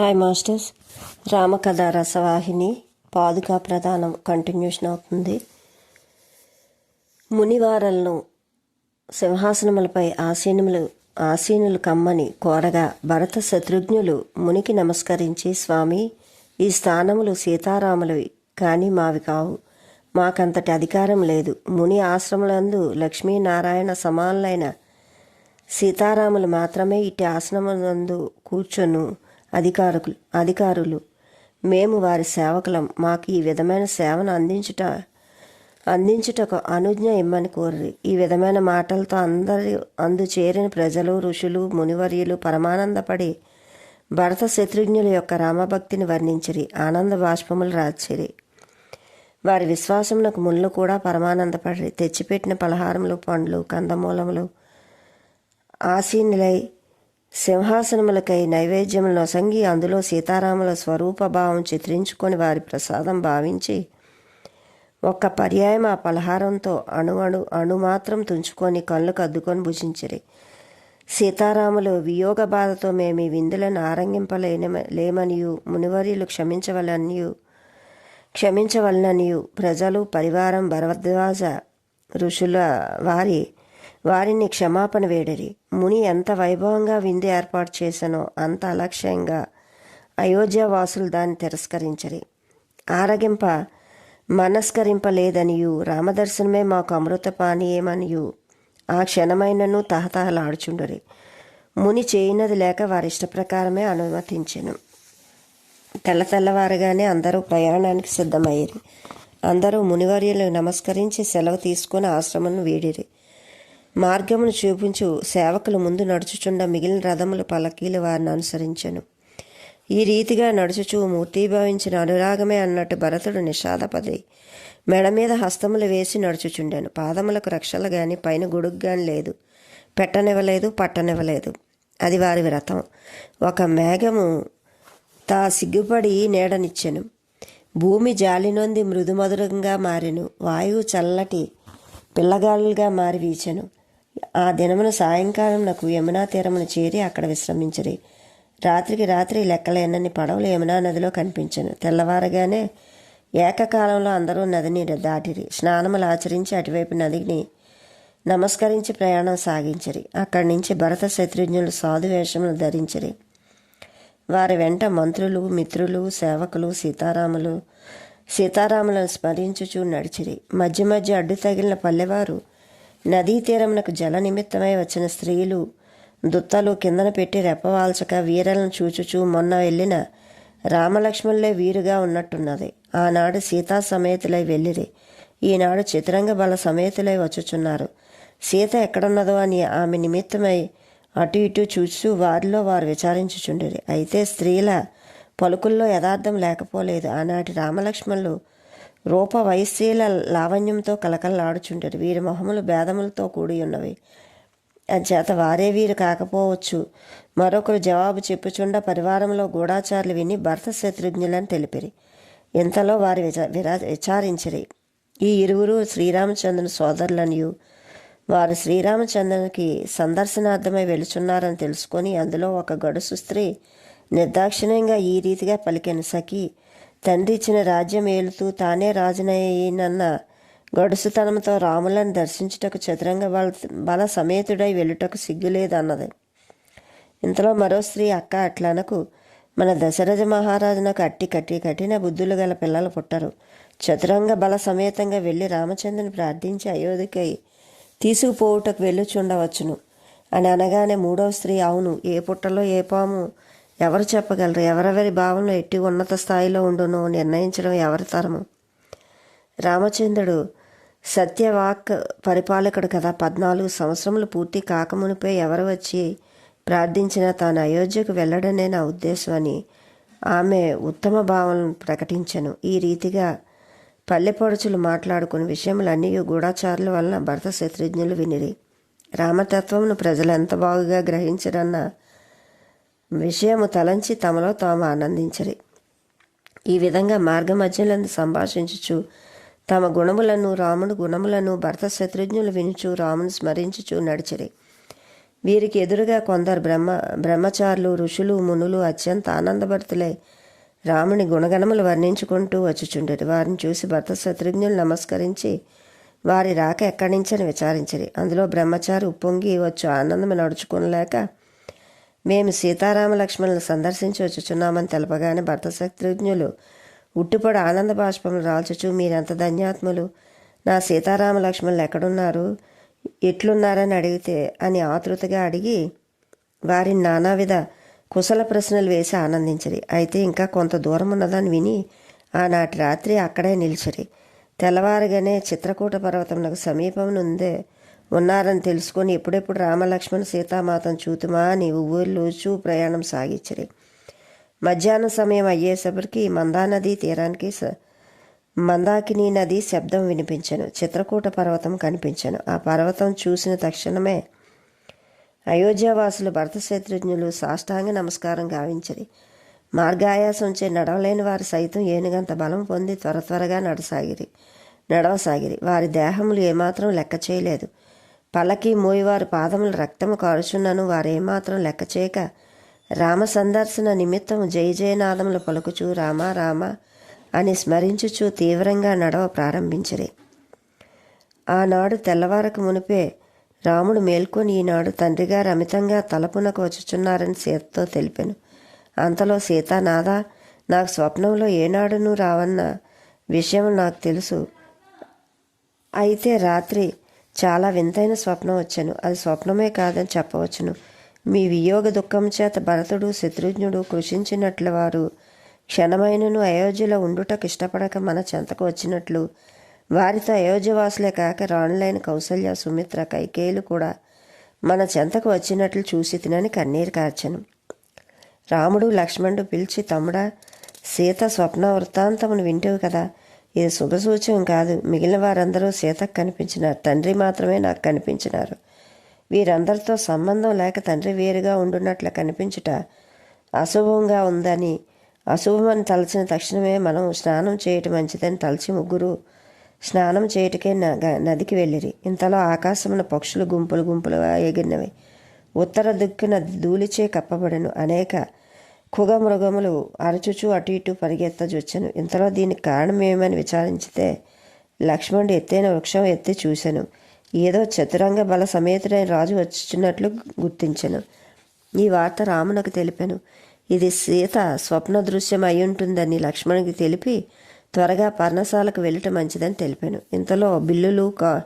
Hi masters రామకథ రసవాహిని పాదుకా ప్రధానం continuation అవుతుంది. మునివారలను సింహాసనములపై ఆసీనములు ఆసీనులు కమ్మని కోరగా భరత శత్రుఘ్నులు మునికి నమస్కరించి స్వామి ఈ స్థానములు సీతారాములవి కానీ మావి కావు. మాకంతటి అధికారం లేదు. ముని ఆశ్రమలందు లక్ష్మీనారాయణ సమానులైన సీతారాములు మాత్రమే ఇట్టి ఆసనమునందు కూర్చొను. అధికారులు అధికారులు. మేము వారి సేవకులం. మాకు ఈ విధమైన సేవను అందించుట అందించుటకు అనుజ్ఞ ఇమ్మని కోరి ఈ విధమైన మాటలతో అందరి అందు చేరిన ప్రజలు ఋషులు మునివర్యులు పరమానందపడి భరత శత్రుఘ్నుల యొక్క రామభక్తిని వర్ణించిరి ఆనంద బాష్పములు రాచిరి. వారి విశ్వాసమునకు ముళ్ళు కూడా పరమానందపడి తెచ్చిపెట్టిన పలహారములు పండ్లు కందమూలములు ఆసీనులై సింహాసనములకై నైవేద్యములు అసంగి అందులో సీతారాముల స్వరూప భావం చిత్రించుకొని వారి ప్రసాదం భావించి ఒక్క పర్యాయం ఆ పలహారంతో అణువణు అణు మాత్రం తుంచుకొని కళ్ళకు అద్దుకొని భుజించిరి. సీతారాములు వియోగ బాధతో మేము ఈ విందులను ఆరంగింపలేని లేమనియు మునివర్యులు క్షమించవలనియు క్షమించవలననియు ప్రజలు పరివారం భరద్వాజ ఋషుల వారి వారిని క్షమాపణ వేడిరి. ముని ఎంత వైభవంగా విందు ఏర్పాటు చేశానో అంత అలక్ష్యంగా అయోధ్య వాసులు దాన్ని తిరస్కరించరి. ఆరగింప మనస్కరింపలేదనియు రామదర్శనమే మాకు అమృతపానీయమనియు ఆ క్షణమైనను తహతహలాడుచుండరి. ముని చేయనది లేక వారి ఇష్ట ప్రకారమే అనుమతించెను. తెల్ల తెల్లవారుగానే అందరూ ప్రయాణానికి సిద్ధమయ్యారు. అందరూ మునివర్యులు నమస్కరించి సెలవు తీసుకుని ఆశ్రమం వీడిరి. మార్గమును చూపించు. సేవకులు ముందు నడుచుచుండ మిగిలిన రథములు పలకీలు వారిని అనుసరించెను. ఈ రీతిగా నడుచుచూ మూర్తిభావించిన అనురాగమే అన్నట్టు భరతుడు నిషాదపది మెడ మీద హస్తములు వేసి నడుచుచుండాను. పాదములకు రక్షలు గాని పైన గొడుగు గాని లేదు. పెట్టనివ్వలేదు పట్టనివ్వలేదు. అది వారి వ్రతం. ఒక మేఘము తా సిగ్గుపడి నీడనిచ్చెను. భూమి జాలినొంది మృదుమధురంగా మారెను. వాయువు చల్లటి పిల్లగాలుగా మారి వీచెను. ఆ దినమున సాయంకాలం నాకు యమునా తీరమును చేరి అక్కడ విశ్రమించరి. రాత్రికి రాత్రి లెక్కలేనన్ని పడవలు యమునా నదిలో కనిపించను. తెల్లవారగానే ఏకకాలంలో అందరూ నదిని దాటిరి. స్నానములు ఆచరించి అటువైపు నదిని నమస్కరించి ప్రయాణం సాగించరి. అక్కడి నుంచి భరత శత్రుఘ్నులు సాధు వేషములు ధరించరి. వారి వెంట మంత్రులు మిత్రులు సేవకులు సీతారాములు సీతారాములను స్మరించుచూ నడిచిరి. మధ్య మధ్య అడ్డు తగిలిన పల్లెవారు నదీ తీరమునకు జల నిమిత్తమై వచ్చిన స్త్రీలు దుత్తలు కిందన పెట్టి రెప్పవాల్చక వీరలను చూచుచూ మొన్న వెళ్ళిన రామలక్ష్మణులే వీరుగా ఉన్నట్టున్నది. ఆనాడు సీతా సమేతులై వెళ్ళిరి. ఈనాడు చిత్రంగ బల సమేతులై వచ్చుచున్నారు. సీత ఎక్కడున్నదో అని ఆమె నిమిత్తమై అటు ఇటు చూచూ వారిలో వారు విచారించుచుండిరి. అయితే స్త్రీల పలుకుల్లో యథార్థం లేకపోలేదు. ఆనాటి రామలక్ష్మణులు రూప వైశ్యల లావణ్యంతో కలకలలాడుచుంటారు వీరి మొహములు భేదములతో కూడి ఉన్నవి అంచేత వారే వీరు కాకపోవచ్చు. మరొకరు జవాబు చెప్పుచుండ పరివారంలో గూఢాచారులు విని భర్త శత్రుఘ్నులని తెలిపిరి. ఇంతలో వారి విచ విరా విచారించిరి. ఈ ఇరువురు శ్రీరామచంద్రుని సోదరులనియు. వారు శ్రీరామచంద్రునికి సందర్శనార్థమై వెళుచున్నారని తెలుసుకొని అందులో ఒక గడుసు స్త్రీ నిర్దాక్షిణ్యంగా ఈ రీతిగా పలికెను. సఖి తండ్రి ఇచ్చిన రాజ్యం ఏలుతూ తానే రాజునయ్యనన్న గడుసుతనంతో రాములను దర్శించుటకు చతురంగ బల బల సమేతుడై వెళ్ళుటకు సిగ్గులేదన్నది. ఇంతలో మరో స్త్రీ అక్క అట్లనకు మన దశరథ మహారాజునకు అట్టి కట్టి కఠిన బుద్ధులు గల పిల్లలు పుట్టరు. చతురంగ బల సమేతంగా వెళ్ళి రామచంద్రుని ప్రార్థించి అయోధ్యకై తీసుకుపోవుటకు వెళ్ళుచుండవచ్చును. అని అనగానే మూడవ స్త్రీ అవును ఏ పుట్టలో ఏ పాము ఎవరు చెప్పగలరు? ఎవరెవరి భావంలో ఎట్టి ఉన్నత స్థాయిలో ఉండునో నిర్ణయించడం ఎవరి తరము? రామచంద్రుడు సత్యవాక్ పరిపాలకుడు కదా. పద్నాలుగు సంవత్సరములు పూర్తి కాకమునిపై ఎవరు వచ్చి ప్రార్థించినా తాను అయోధ్యకు వెళ్ళడనే నా ఉద్దేశం అని ఆమె ఉత్తమ భావనను ప్రకటించను. ఈ రీతిగా పల్లెపడుచులు మాట్లాడుకుని విషయములన్నీ గూఢాచారుల వలన భర్త శత్రుఘ్నులు వినిరి. రామతత్వమును ప్రజలు ఎంత బాగుగా గ్రహించరన్న విషయము తలంచి తమలో తాము ఆనందించరి. ఈ విధంగా మార్గ మధ్యలందు సంభాషించుచు తమ గుణములను రాముడు గుణములను భర్త శత్రుఘ్నులు వినుచు రామును స్మరించుచు నడిచిరి. వీరికి ఎదురుగా కొందరు బ్రహ్మ బ్రహ్మచారులు ఋషులు మునులు అత్యంత ఆనందభర్తులై రాముని గుణగణములు వర్ణించుకుంటూ వచ్చుచుండేది వారిని చూసి భర్త శత్రుఘ్నులు నమస్కరించి వారి రాక ఎక్కడి నుంచని విచారించరి. అందులో బ్రహ్మచారి ఉప్పొంగి వచ్చు ఆనందం లేక మేము సీతారామ లక్ష్మణులను సందర్శించి వచ్చుచున్నామని తెలపగానే భర్త శత్రుఘ్నులు ఉట్టిపొడి ఆనంద బాష్పములు రాల్చుచు మీరెంత ధన్యాత్ములు? నా సీతారామ లక్ష్మణులు ఎక్కడున్నారు? ఎట్లున్నారని అడిగితే అని ఆతృతగా అడిగి వారిని నానావిధ కుశల ప్రశ్నలు వేసి ఆనందించరి. అయితే ఇంకా కొంత దూరం ఉన్నదని విని ఆనాటి రాత్రి అక్కడే నిలిచిరి. తెల్లవారుగానే చిత్రకూట పర్వతమునకు సమీపం నుందే ఉన్నారని తెలుసుకొని ఎప్పుడెప్పుడు రామలక్ష్మణ సీతామాతను చూతుమా అని ఊర్లోచూ ప్రయాణం సాగించిరి. మధ్యాహ్నం సమయం అయ్యేసరికి మందానది తీరానికి స- మందాకిని నది శబ్దం వినిపించను. చిత్రకూట పర్వతం కనిపించను. ఆ పర్వతం చూసిన తక్షణమే అయోధ్యావాసులు భరత శత్రుఘ్నులు సాష్టాంగ నమస్కారం గావించరి. మార్గాయాసంచే నడవలేని వారు సైతం ఏనుగంత బలం పొంది త్వర త్వరగా నడసాగిరి నడవసాగిరి. వారి దేహములు ఏమాత్రం లెక్క చేయలేదు పల్లకి మోయివారి పాదములు రక్తము కారుచున్నను వారేమాత్రం లెక్క చేయక రామ సందర్శన నిమిత్తము జయ జయనాదములు పలుకుచూ రామ రామ అని స్మరించుచూ తీవ్రంగా నడవ ప్రారంభించిరి. ఆనాడు తెల్లవారకు మునిపే రాముడు మేల్కొని ఈనాడు తండ్రిగారు అమితంగా తలపునకు వచ్చుచున్నారని సీతతో తెలిపాను. అంతలో సీత నాకు స్వప్నంలో ఏనాడునూ రావన్న విషయం నాకు తెలుసు. అయితే రాత్రి చాలా వింతైన స్వప్నం వచ్చాను. అది స్వప్నమే కాదని చెప్పవచ్చును. మీ వియోగ దుఃఖం చేత భరతుడు శత్రుఘ్నుడు కృషించినట్లు వారు క్షణమైనను అయోధ్యలో ఉండుటకు ఇష్టపడక మన చెంతకు వచ్చినట్లు. వారితో అయోధ్యవాసులే కాక రాణులైన కౌసల్య సుమిత్ర కైకేయులు కూడా మన చెంతకు వచ్చినట్లు చూసి తినని కన్నీరు కార్చను. రాముడు లక్ష్మణుడు పిలిచి తమ్ముడా సీత స్వప్న వృత్తాంతమును వింటేవు కదా. ఇది శుభసూచకం కాదు. మిగిలిన వారందరూ సీతకు కనిపించినారు. తండ్రి మాత్రమే నాకు కనిపించినారు. వీరందరితో సంబంధం లేక తండ్రి వేరుగా ఉండున్నట్లు కనిపించుట అశుభంగా ఉందని అశుభమని తలచిన తక్షణమే మనం స్నానం చేయటం మంచిదని తలచి ముగ్గురు స్నానం చేయుటకే నదికి వెళ్ళిరి. ఇంతలో ఆకాశమున పక్షులు గుంపులు గుంపులుగా ఎగిరినవి. ఉత్తర దిక్కున ధూళిచే కప్పబడెను. అనేక కుగ మృగములు అరచుచు అటు ఇటు పరిగెత్తజొచ్చెను. ఇంతలో దీనికి కారణం ఏమని విచారించితే లక్ష్మణుడు ఎత్తైన వృక్షం ఎత్తి చూశాను ఏదో చతురంగ బల సమేతుడైన రాజు వచ్చుచున్నట్లు గుర్తించాను. ఈ వార్త రామునకు తెలిపాను. ఇది సీత స్వప్న దృశ్యం అయి ఉంటుందని లక్ష్మణునికి తెలిపి త్వరగా పర్ణశాలకు వెళ్ళటం మంచిదని తెలిపాను. ఇంతలో బిల్లులు కా-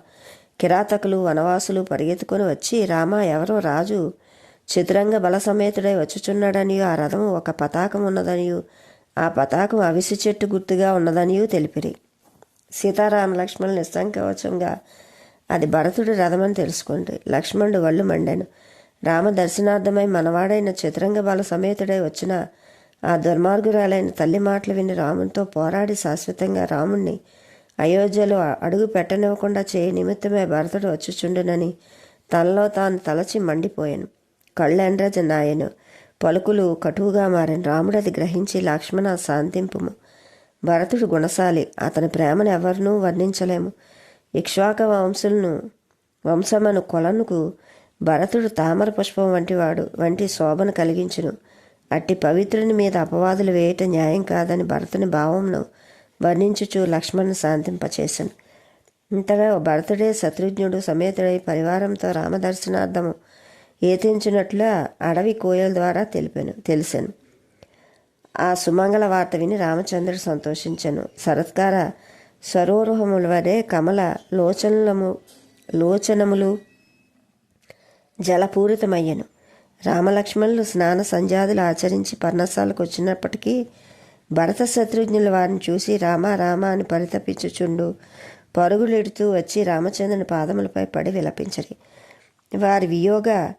కిరాతకులు వనవాసులు పరిగెత్తుకొని వచ్చి రామ ఎవరో రాజు చతురంగ బల సమేతుడై వచ్చుచున్నాడనియు ఆ రథము ఒక పతాకం ఉన్నదనియు ఆ పతాకం అవిసి చెట్టు గుర్తుగా ఉన్నదనియు తెలిపిరి. సీతారామ లక్ష్మణులు నిస్సంకవచంగా అది భరతుడి రథమని తెలుసుకోండి లక్ష్మణుడు వళ్ళు మండాను. రామ దర్శనార్థమై మనవాడైన చతురంగ బల సమేతుడై వచ్చిన ఆ దుర్మార్గురాలైన తల్లి మాటలు విని రామునితో పోరాడి శాశ్వతంగా రాముణ్ణి అయోధ్యలో అడుగు పెట్టనివ్వకుండా చేయ నిమిత్తమే భరతుడు వచ్చుచుండునని తనలో తాను తలచి మండిపోయాను. కళ్ళెండ్రజ నాయను పలుకులు కటువుగా మారిన రాముడది గ్రహించి లక్ష్మణ శాంతింపుము. భరతుడు గుణశాలి. అతని ప్రేమను ఎవరినూ వర్ణించలేము. ఇక్ష్వాక వంశులను వంశమను కొలనుకు భరతుడు తామర పుష్పం వంటివాడు. వంటి శోభను కలిగించును. అట్టి పవిత్రుని మీద అపవాదులు వేయటం న్యాయం కాదని భరతుని భావంను వర్ణించుచు లక్ష్మణ్ శాంతింపచేశాను ఇంతగా భరతుడే శత్రుఘ్నుడు సమేతుడై పరివారంతో రామదర్శనార్థము ఏతించినట్లు అడవి కోయల ద్వారా తెలిపాను తెలిసాను. ఆ సుమంగళ వార్త విని రామచంద్రుడు సంతోషించాను. శరత్కార సరోరుహముల వరే కమల లోచనలము లోచనములు జలపూరితమయ్యను. రామలక్ష్మణులు స్నాన సంధ్యాదులు ఆచరించి పర్ణశాలకు వచ్చినప్పటికీ భరత శత్రుఘ్నుల వారిని చూసి రామ రామ అని పరితపించుచుండు. పరుగులెడుతూ వచ్చి రామచంద్రుని పాదములపై పడి విలపించరి. వారి వియోగ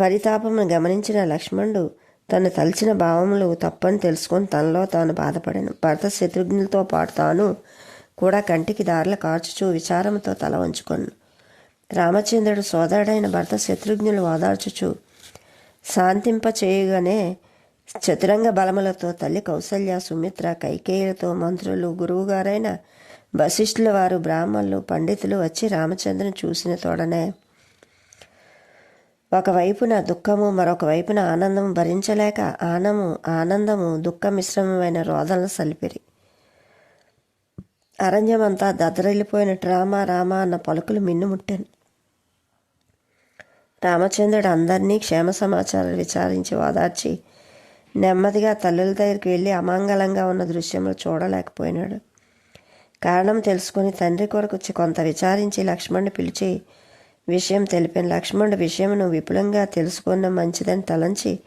పరితాపమును గమనించిన లక్ష్మణుడు తను తలచిన భావములు తప్పని తెలుసుకొని తనలో తాను బాధపడాను. భర్త శత్రుఘ్నులతో పాటు తాను కూడా కంటికి దారుల కార్చుచూ విచారంతో తల వంచుకొను. రామచంద్రుడు సోదరుడైన భర్త శత్రుఘ్నులు ఓదార్చుచు శాంతింప చేయగానే చతురంగ బలములతో తల్లి కౌసల్య సుమిత్ర కైకేయులతో మంత్రులు గురువుగారైన వశిష్ఠుల వారు బ్రాహ్మణులు పండితులు వచ్చి రామచంద్రుని చూసిన తోడనే ఒకవైపున దుఃఖము మరొక వైపున ఆనందము భరించలేక ఆనము ఆనందము దుఃఖ మిశ్రమమైన రోదనలు సలిపిరి. అరణ్యమంతా దద్దరిల్లిపోయిన రామా రామా అన్న పలుకులు మిన్నుముట్టాను రామచంద్రుడు అందరినీ క్షేమ సమాచారాలు విచారించి ఓదార్చి నెమ్మదిగా తల్లుల దగ్గరికి వెళ్ళి అమంగళంగా ఉన్న దృశ్యములు చూడలేకపోయినాడు. కారణం తెలుసుకుని తండ్రి కొరకు వచ్చి కొంత విచారించి లక్ష్మణ్ని పిలిచి విషయం తెలిపిన లక్ష్మణుడు విషయమును విపులంగా తెలుసుకున్న మంచిదని తలంచి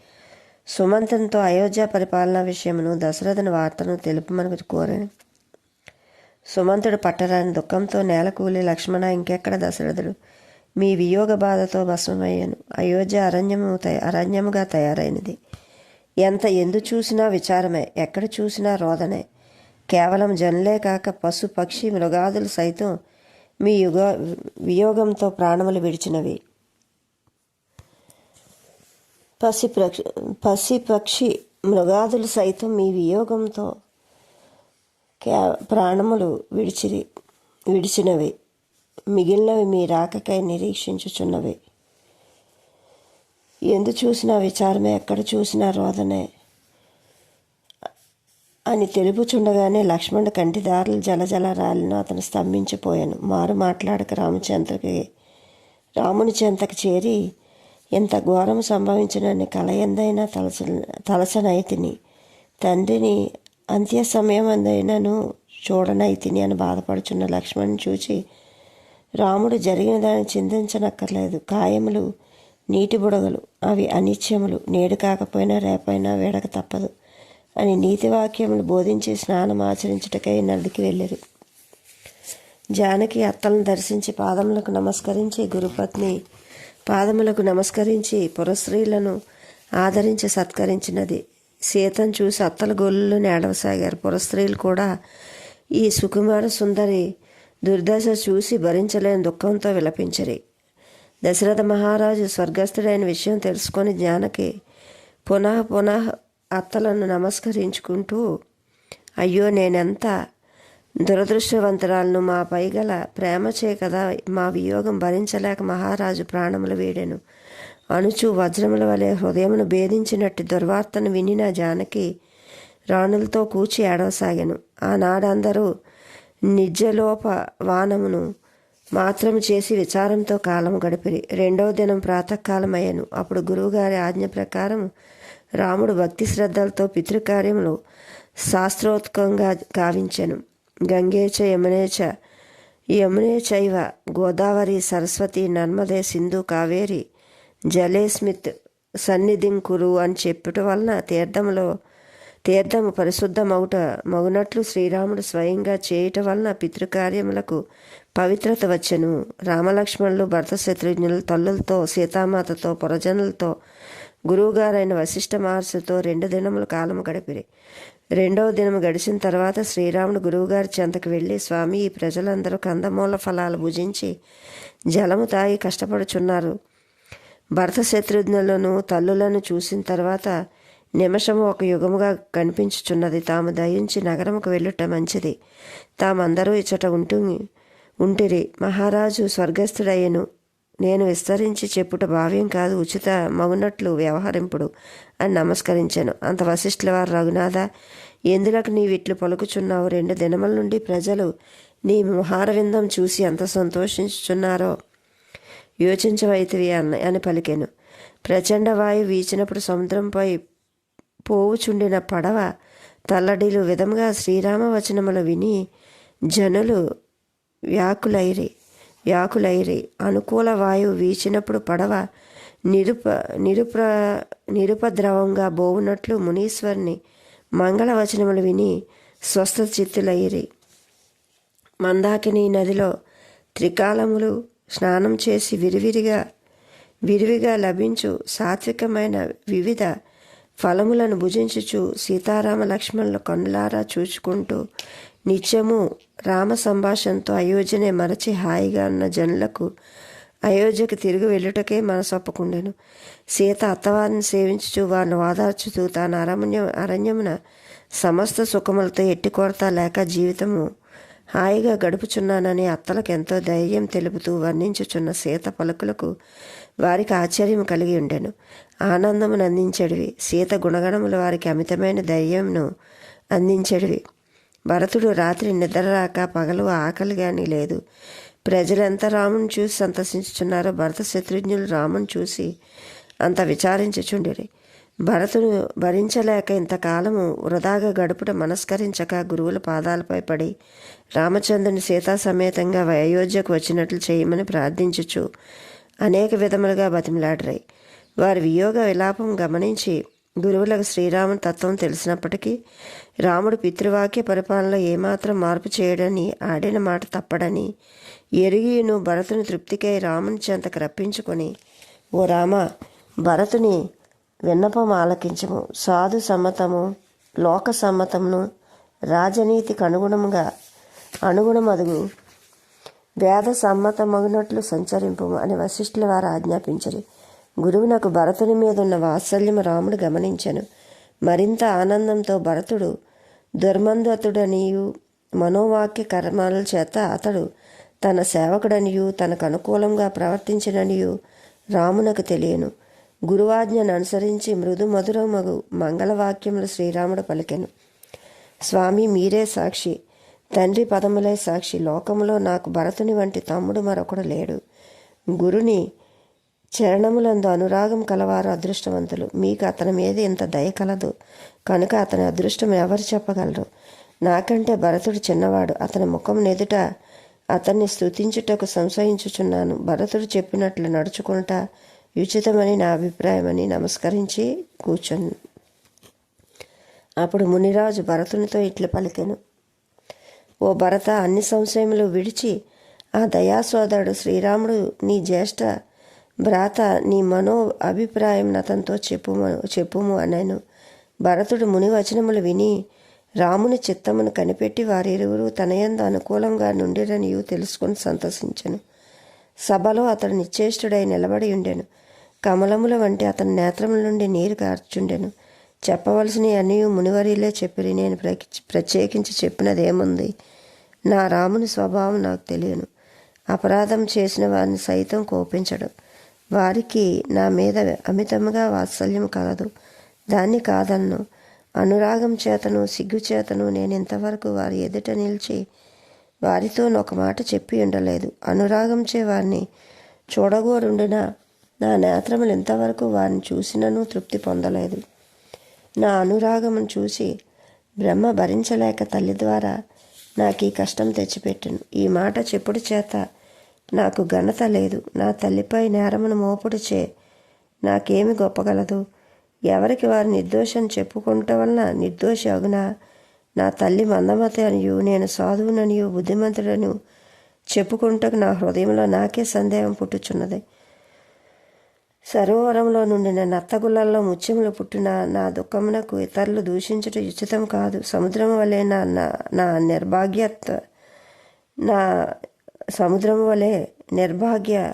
సుమంతంతో అయోధ్య పరిపాలన విషయమును దశరథుని వార్తను తెలుపమని కోరాను. సుమంతుడు పట్టరాని దుఃఖంతో నేలకూలి లక్ష్మణ ఇంకెక్కడ దశరథుడు? మీ వియోగ బాధతో భస్మమయ్యాను. అయోధ్య అరణ్యము తయ- అరణ్యముగా తయారైనది. ఎంత ఎందు చూసినా విచారమే ఎక్కడ చూసినా రోదనే. కేవలం జనులే కాక పశు పక్షి మృగాదులు సైతం మీ యుగ వియోగంతో ప్రాణములు విడిచినవి. పసి పక్షి పసి పక్షి మృగాదులు సైతం మీ వియోగంతో ప్రాణములు విడిచిరి విడిచినవి. మిగిలినవి మీ రాకకై నిరీక్షించుచున్నవి. ఎందు చూసినా విచారమే ఎక్కడ చూసినా రోదనే. అని తెలుపుచుండగానే లక్ష్మణుడు కంటిదారులు జలజల రాలిన అతను స్తంభించిపోయాను. మారు మాట్లాడక రామచంద్రకి రాముని చెంతకు చేరి ఎంత ఘోరం సంభవించినని కల ఎందైనా తలస తలసనైతిని తండ్రిని అంత్య సమయం అందైనాను చూడనైతిని అని బాధపడుచున్న లక్ష్మణ్ని చూచి రాముడు జరిగిన దాన్ని చింతించనక్కర్లేదు. కాయములు నీటి బుడగలు అవి అనిత్యములు. నేడు కాకపోయినా రేపైనా వేడక తప్పదు. అని నీతి వాక్యములు బోధించి స్నానం ఆచరించుటకై నదికి వెళ్ళారు. జానకి అత్తలను దర్శించి పాదములకు నమస్కరించి గురుపత్ని పాదములకు నమస్కరించి పురస్త్రీలను ఆదరించి సత్కరించినది. సీతను చూసి అత్తల గొల్లు ఏడవసాగారు పురస్త్రీలు కూడా ఈ సుకుమార సుందరి దుర్దశ చూసి భరించలేని దుఃఖంతో విలపించరి. దశరథ మహారాజు స్వర్గస్థుడైన విషయం తెలుసుకొని జానకి పునః పునః అత్తలను నమస్కరించుకుంటూ అయ్యో నేనెంత దురదృష్టవంతురాలను? మా పైగల ప్రేమచే కదా మా వియోగం భరించలేక మహారాజు ప్రాణములు వేడెను. అణుచు వజ్రముల వలె హృదయమును భేదించినట్టు దుర్వార్తను వినిన జానకి రాణులతో కూచి ఏడవసాగాను. ఆనాడందరూ నిజలోప వానమును మాత్రం చేసి విచారంతో కాలం గడిపిరి. రెండవ దినం ప్రాతకాలమయ్యను. అప్పుడు గురువుగారి ఆజ్ఞ ప్రకారం రాముడు భక్తి శ్రద్ధలతో పితృకార్యములు శాస్త్రోత్కంగా గావించెను. గంగేచ యమునేచ యమునే చైవ గోదావరి సరస్వతి నర్మదే సింధు కావేరి జలేస్మిత్ సన్నిధిం కురు అని చెప్పుట వలన తీర్థములో తీర్థము పరిశుద్ధమౌట మగునట్లు శ్రీరాముడు స్వయంగా చేయుట వలన పితృకార్యములకు పవిత్రత వచ్చెను. రామలక్ష్మణులు భర్త శత్రుఘ్నులు తల్లులతో సీతామాతతో పురజనులతో గురువుగారైన వశిష్ఠ మహర్షితో రెండు దినముల కాలము గడిపిరి. రెండవ దినము గడిచిన తర్వాత శ్రీరాముడు గురువుగారి చెంతకు వెళ్ళి స్వామి ఈ ప్రజలందరూ కందమూల ఫలాలు భుజించి జలము తాగి కష్టపడుచున్నారు. భర్త శత్రుఘ్నులను తల్లులను చూసిన తర్వాత నిమిషము ఒక యుగముగా కనిపించుచున్నది. తాము దయించి నగరముకు వెళ్ళుట మంచిది. తామందరూ ఇచ్చట ఉంటు ఉంటిరి. మహారాజు స్వర్గస్థుడయ్యను. నేను విస్తరించి చెప్పుట భావ్యం కాదు ఉచిత మగునట్లు వ్యవహరింపుడు అని నమస్కరించాను. అంత వశిష్ఠుల వారు రఘునాథ ఎందులకు నీవిట్లు పలుకుచున్నావు? రెండు దినముల నుండి ప్రజలు నీ ముహారవిందం చూసి ఎంత సంతోషించుచున్నారో యోచించవైతివి అన్న అని పలికాను. ప్రచండ వాయువు వీచినప్పుడు సముద్రంపై పోవుచుండిన పడవ తల్లడిలు విధముగా శ్రీరామ వచనములు విని జనులు వ్యాకులైరి. వ్యాకులైరి. అనుకూల వాయువు వీచినప్పుడు పడవ నిరుప నిరుప్ర నిరుపద్రవంగా బోవునట్లు మునీశ్వరుని మంగళవచనములు విని స్వస్థ చిత్తులైరి మందాకిని నదిలో త్రికాలములు స్నానం చేసి విరివిరిగా విరివిగా లభించు సాత్వికమైన వివిధ ఫలములను భుజించుచు సీతారామ లక్ష్మణులు కన్నులారా చూచుకుంటూ నిత్యము రామ సంభాషణతో అయోధ్యనే మరచి హాయిగా ఉన్న జనులకు అయోధ్యకు తిరిగి వెళ్ళుటకే మనసొప్పకుండెను. సీత అత్తవారిని సేవించుచు వారిని వాదార్చుతూ తాను అరణ్య అరణ్యమున సమస్త సుఖములతో ఎట్టి కొరత లేక జీవితము హాయిగా గడుపుచున్నానని అత్తలకు ఎంతో ధైర్యం తెలుపుతూ వర్ణించుచున్న సీత పలుకులకు వారికి ఆశ్చర్యం కలిగి ఉండెను. ఆనందమును అందించడివి. సీత గుణగణములు వారికి అమితమైన ధైర్యంను అందించడివి. భరతుడు రాత్రి నిద్ర రాక పగలు ఆకలి కానీ లేదు. ప్రజలంతా రాముని చూసి సంతసించుచున్నారో భరత శత్రుఘ్నులు రాముని చూసి అంత విచారించుచుండిరి. భరతుడు భరించలేక ఇంతకాలము వృధాగా గడుపుట మనస్కరించక గురువుల పాదాలపై పడి రామచంద్రుని సీతా సమేతంగా అయోధ్యకు వచ్చినట్లు చేయమని ప్రార్థించుచు అనేక విధములుగా బతిమలాడరై. వారి వియోగ విలాపం గమనించి గురువులకు శ్రీరాముని తత్వం తెలిసినప్పటికీ రాముడు పితృవాక్య పరిపాలనలో ఏమాత్రం మార్పు చేయడని ఆడిన మాట తప్పడని ఎరిగిను భరతుని తృప్తికై రాముని చెంతకు రప్పించుకొని ఓ రామ భరతుని విన్నపం ఆలకించము. సాధు సమ్మతము లోక సమ్మతమును రాజనీతికి అనుగుణముగా అనుగుణమదుగు. వేద సమ్మతమగినట్లు సంచరింపు అని వశిష్ఠుల వారు ఆజ్ఞాపించరు. గురువునకు భరతుని మీద ఉన్న వాత్సల్యం రాముడు గమనించను. మరింత ఆనందంతో భరతుడు దుర్మందతుడనియు మనోవాక్య కర్మాల చేత అతడు తన సేవకుడనియు తనకు అనుకూలంగా ప్రవర్తించిననియు రామునకు తెలియను. గురువాజ్ఞను అనుసరించి మృదు మధురమగు మంగళవాక్యములు శ్రీరాముడు పలికెను. స్వామి మీరే సాక్షి. తండ్రి పదములే సాక్షి. లోకములో నాకు భరతుని వంటి తమ్ముడు మరొకడు లేడు. గురుని చరణములందు అనురాగం కలవారు అదృష్టవంతులు. మీకు అతని మీద ఇంత దయ కలదు. కనుక అతని అదృష్టం ఎవరు చెప్పగలరు? నాకంటే భరతుడు చిన్నవాడు. అతని ముఖం నెదుట అతన్ని స్తుతించుటకు సంశయించుచున్నాను. భరతుడు చెప్పినట్లు నడుచుకుంటా ఉచితమని నా అభిప్రాయమని నమస్కరించి కూర్చొని అప్పుడు మునిరాజు భరతునితో ఇట్లు పలికెను. ఓ భరత అన్ని సంశయములు విడిచి ఆ దయాసోదరుడు శ్రీరాముడు నీ జ్యేష్ఠ భ్రాత నీ మనో అభిప్రాయం అతనితో చెప్పుము చెప్పుము అనను. భరతుడు ముని వచనములు విని రాముని చిత్తమును కనిపెట్టి వారిరువురు తనయందు అనుకూలంగా నుండిరనియు తెలుసుకొని సంతసించెను సభలో అతడు నిశ్చేష్టుడై నిలబడి ఉండెను. కమలముల వంటి అతని నేత్రముల నుండి నీరు కార్చుండెను చెప్పవలసిన అన్నీ మునివరిలే చెప్పిరి నేను ప్రత్యేకించి చెప్పినదేముంది? నా రాముని స్వభావం నాకు తెలియను. అపరాధం చేసిన వారిని సైతం కోపించడం. వారికి నా మీద అమితముగా వాత్సల్యం కలదు దాన్ని కాదన్ను. అనురాగం చేతను సిగ్గు చేతను నేను ఇంతవరకు వారి ఎదుట నిలిచి వారితో ఒక మాట చెప్పి ఉండలేదు. అనురాగంచే వారిని చూడగోరుండిన? నా నేత్రములు ఇంతవరకు వారిని చూసినను తృప్తి పొందలేదు. నా అనురాగమును చూసి బ్రహ్మ భరించలేక తల్లి ద్వారా నాకు ఈ కష్టం తెచ్చిపెట్టును. ఈ మాట చెప్పుడు చేత నాకు ఘనత లేదు. నా తల్లిపై నేరమును మోపుడు చే నాకేమి గొప్పగలదు? ఎవరికి వారి నిర్దోషం చెప్పుకుంట వలన నిర్దోషి అగునా? నా తల్లి మందమతి అనియు నేను సాధువుననియు బుద్ధిమంతుడను చెప్పుకుంటకు నా హృదయంలో నాకే సందేహం పుట్టుచున్నది. సరోవరంలో నుండిన నత్తగుళ్ళల్లో ముత్యములు పుట్టిన నా దుఃఖమునకు ఇతరులు దూషించట ఉచితం కాదు. సముద్రం వలె నా నా- నా నిర్భాగ్యత నా సముద్రం వలె నిర్భాగ్య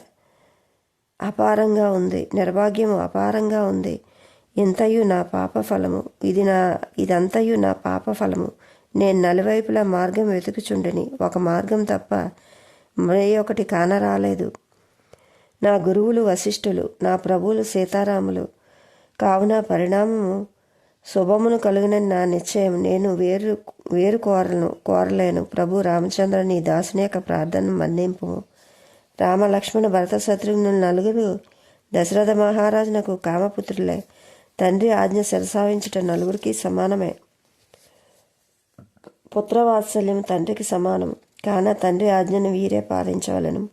అపారంగా ఉంది. నిర్భాగ్యము అపారంగా ఉంది. ఇంతయు నా పాప ఫలము. ఇది నా ఇదంతయు నా పాప ఫలము. నేను నలువైపులా మార్గం వెతుకుచుండని. ఒక మార్గం తప్ప మరే ఒకటి కానరాలేదు. నా గురువులు వశిష్ఠులు నా ప్రభువులు సీతారాములు. కావున పరిణామము శుభమును కలిగిన నా నిశ్చయం. నేను వేరు వేరు కోరను కోరలేను. ప్రభు రామచంద్ర నీ దాసుని యొక్క ప్రార్థన మన్నింపు. రామ లక్ష్మణ భరత శత్రుఘ్నులు నలుగురు దశరథ మహారాజునకు కామపుత్రులే. తండ్రి ఆజ్ఞ శిరసావించుట నలుగురికి సమానమే. పుత్రవాత్సల్యం తండ్రికి సమానం. కాన తండ్రి ఆజ్ఞను వీరే పాలించవలను.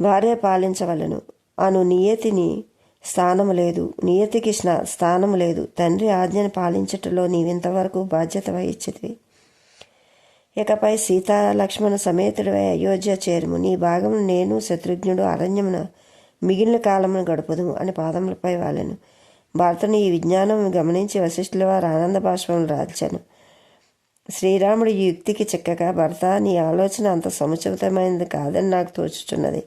వారే పాలించవలను. అను నియతిని స్థానము లేదు. నియతికి స్నా- స్థానము లేదు. తండ్రి ఆజ్ఞను పాలించటంలో నీవింతవరకు బాధ్యత వహించితివి ఇకపై సీతా లక్ష్మణ సమేతుడివై అయోధ్య చేరుము. నీ భాగం నేను శత్రుఘ్నుడు అరణ్యమున మిగిలిన కాలమును గడుపుదుము అని పాదములపై వాలెను. భరతుని ఈ విజ్ఞానం గమనించి వశిష్ఠుల వారు ఆనంద బాష్పములు రాల్చాను. శ్రీరాముడు ఈ యుక్తికి చిక్కగా భర్త నీ ఆలోచన అంత సముచితమైనది కాదని నాకు తోచుచున్నది.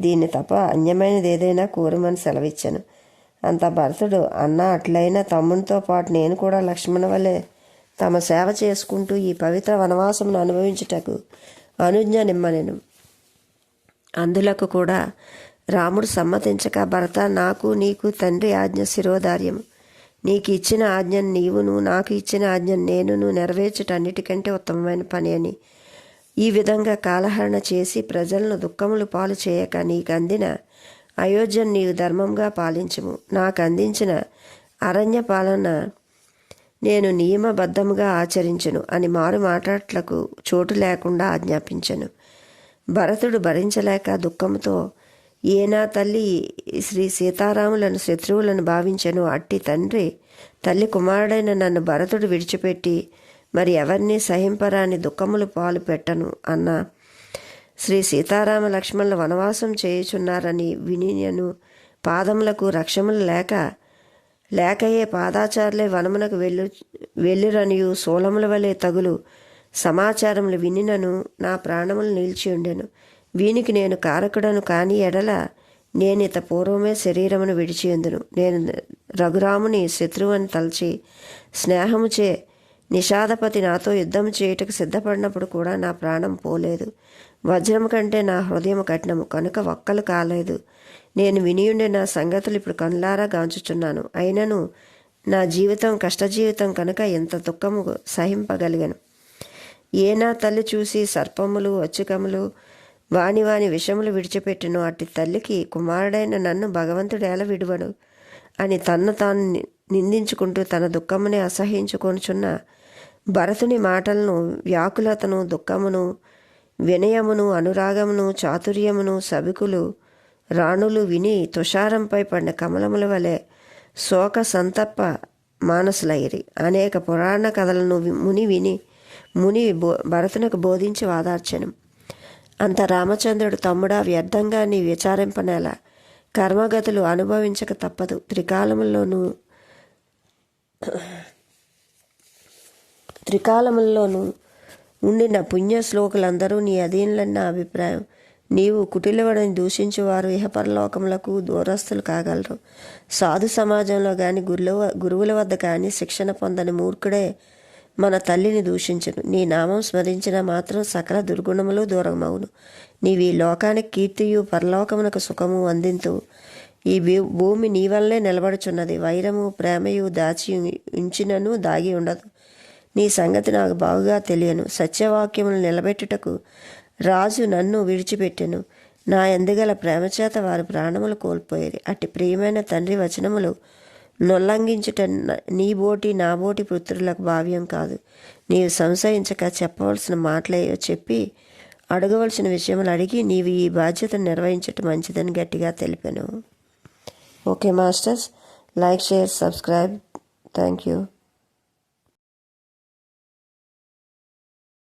దీన్ని తప్ప అన్యమైనది ఏదైనా కోరమని సెలవిచ్చాను. అంత భరతుడు అన్న అట్లయినా తమ్మునితో పాటు నేను కూడా లక్ష్మణ వలె తమ సేవ చేసుకుంటూ ఈ పవిత్ర వనవాసమును అనుభవించుటకు అనుజ్ఞ నిమ్మనెను. అందులకు కూడా రాముడు సమ్మతించక భరత నాకు నీకు తండ్రి ఆజ్ఞ శిరోధార్యం నీకు ఇచ్చిన ఆజ్ఞను నీవును నాకు ఇచ్చిన ఆజ్ఞను నేనును నెరవేర్చటన్నిటికంటే ఉత్తమమైన పని అని ఈ విధంగా కాలహరణ చేసి ప్రజలను దుఃఖములు పాలు చేయక నీకు అందిన అయోధ్యను నీవు ధర్మంగా పాలించము. నాకు అందించిన అరణ్య పాలన నేను నియమబద్ధముగా ఆచరించను అని మారు మాట్లాట్లకు చోటు లేకుండా ఆజ్ఞాపించను. భరతుడు భరించలేక దుఃఖంతో ఏనా తల్లి శ్రీ సీతారాములను శత్రువులను భావించను అట్టి తండ్రి తల్లి కుమారుడైన నన్ను భరతుడు విడిచిపెట్టి మరి ఎవరిని సహింపరాని దుఃఖములు పాలు పెట్టను అన్న శ్రీ సీతారామ లక్ష్మణులు వనవాసం చేయుచున్నారని వినియను పాదములకు రక్షములు లేక లేకయే పాదాచారులే వనమునకు వెళ్ళు వెళ్ళిరనియు సోలముల వలె తగులు సమాచారములు వినినను నా ప్రాణములు నిలిచి ఉండెను. వీనికి నేను కారకుడను కాని ఎడల నేనిత పూర్వమే శరీరమును విడిచియందును. నేను రఘురాముని శత్రువుని తలచి స్నేహముచే నిషాదపతి నాతో యుద్ధం చేయుటకు సిద్ధపడినప్పుడు కూడా నా ప్రాణం పోలేదు. వజ్రం కంటే నా హృదయం కఠినము కనుక ఒక్కలు కాలేదు. నేను వినియుండే నా సంగతులు ఇప్పుడు కనులారా గాంచుచున్నాను. అయినను నా జీవితం కష్టజీవితం కనుక ఎంత దుఃఖము సహింపగలిగాను. ఏ నా తల్లి చూసి సర్పములు వచ్చుకములు వాని వాని విషములు విడిచిపెట్టిన అట్టి తల్లికి కుమారుడైన నన్ను భగవంతుడు ఎలా విడువడు అని తన్ను తాను ని- నిందించుకుంటూ తన దుఃఖమునే అసహించుకొనుచున్న భరతుని మాటలను వ్యాకులతను దుఃఖమును వినయమును అనురాగమును చాతుర్యమును సభికులు రాణులు విని తుషారంపై పడిన కమలముల వలె శోక సంతప్ప మానసులైరి. అనేక పురాణ కథలను ముని విని ముని బో భరతునకు బోధించి వాదార్చను. అంత రామచంద్రుడు తమ్ముడా వ్యర్థంగా నీ విచారింపనేలా కర్మగతులు అనుభవించక తప్పదు. త్రికాలముల్లోనూ త్రికాలముల్లోనూ ఉండిన పుణ్య శ్లోకులందరూ నీ నా అభిప్రాయం. నీవు కుటిలవడని దూషించువారు ఇహపరలోకములకు దూరస్తులు కాగలరు. సాధు సమాజంలో కానీ గురుల గురువుల వద్ద కానీ శిక్షణ పొందని మూర్ఖుడే మన తల్లిని దూషించను. నీ నామం స్మరించిన మాత్రం సకల దుర్గుణములు దూరమవును. నీవి లోకానికి కీర్తియు పరలోకమునకు సుఖము అందింతు. ఈ భూ- భూమి నీ వల్లే నిలబడుచున్నది. వైరము ప్రేమయు దాచి ఉంచినను దాగి ఉండదు. నీ సంగతి నాకు బాగుగా తెలియను. సత్యవాక్యములు నిలబెట్టుటకు రాజు నన్ను విడిచిపెట్టెను. నా ఎందుగల ప్రేమచేత వారి ప్రాణములు కోల్పోయేది. అట్టి ప్రియమైన తండ్రి వచనములు నొల్లంఘించుట నీ బోటి నా బోటి పుత్రులకు భావ్యం కాదు. నీవు సంశయించక చెప్పవలసిన మాటలేయో చెప్పి అడగవలసిన విషయములు అడిగి నీవు ఈ బాధ్యతను నిర్వహించటం మంచిదని గట్టిగా తెలిపాను. Okay masters like share subscribe. Thank you